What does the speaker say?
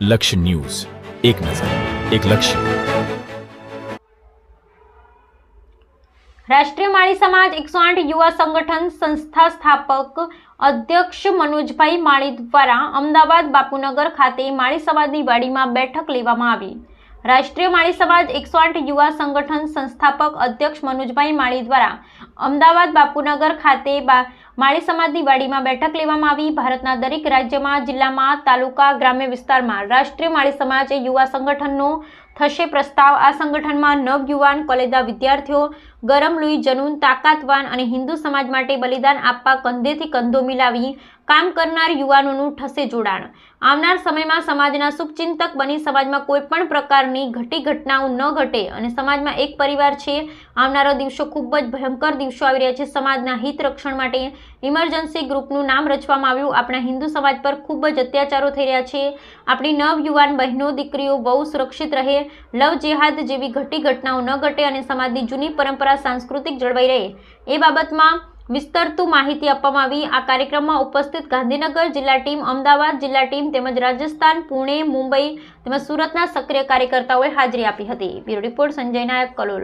લક્ષ્ય ન્યૂઝ. એક નજર, એક લક્ષ્ય. રાષ્ટ્રીય માળી સમાજ એકસો આઠ યુવા સંગઠન સંસ્થા સ્થાપક અધ્યક્ષ મનોજભાઈ માળી દ્વારા અમદાવાદ બાપુનગર ખાતે માળી સમાજની વાડીમાં બેઠક લેવામાં આવી. રાષ્ટ્રીય માળી સમાજ એકસો આઠ યુવા સંગઠન સંસ્થાપક અધ્યક્ષ મનોજભાઈ માળી દ્વારા અમદાવાદ બાપુનગર ખાતે માળી સમાજની વાડીમાં બેઠક લેવામાં આવી. ભારતના દરેક રાજ્યમાં, જિલ્લામાં, તાલુકા, ગ્રામ્ય વિસ્તારમાં રાષ્ટ્રીય માળી સમાજ એ યુવા સંગઠનનો થશે પ્રસ્તાવ. આ સંગઠનમાં નવયુવાન કોલેજના વિદ્યાર્થીઓ ગરમ લુઈ જનૂન, તાકાતવાન અને હિન્દુ સમાજ માટે બલિદાન આપવા કંધેથી કંધો મિલાવી કામ કરનાર યુવાનોનું ઠસે જોડાણ. આવનાર સમયમાં સમાજના શુભચિંતક બની સમાજમાં કોઈ પણ પ્રકારની ઘટી ઘટનાઓ ન ઘટે અને સમાજમાં એક પરિવાર છે. આવનારા દિવસો ખૂબ જ ભયંકર દિવસો આવી રહ્યા છે. સમાજના હિત રક્ષણ માટે ઇમરજન્સી ગ્રુપનું નામ રચવામાં આવ્યું. આપણા હિન્દુ સમાજ પર ખૂબ જ અત્યાચારો થઈ રહ્યા છે. આપણી નવયુવાન બહેનો, દીકરીઓ બહુ સુરક્ષિત રહે. લવ જેહાદ જેવી ઘટી ઘટનાઓ ન ઘટે અને સમાજની જૂની પરંપરા સાંસ્કૃતિક જળવાઈ રહે. એ બાબતમાં વિસ્તરતું માહિતી આપવામાં આવી. આ કાર્યક્રમમાં ઉપસ્થિત ગાંધીનગર જિલ્લા ટીમ, અમદાવાદ જિલ્લા ટીમ તેમજ રાજસ્થાન, પુણે, મુંબઈ તેમજ સુરતના સક્રિય કાર્યકર્તાઓએ હાજરી આપી હતી. Bureau report Sanjay Nayak, Kalol.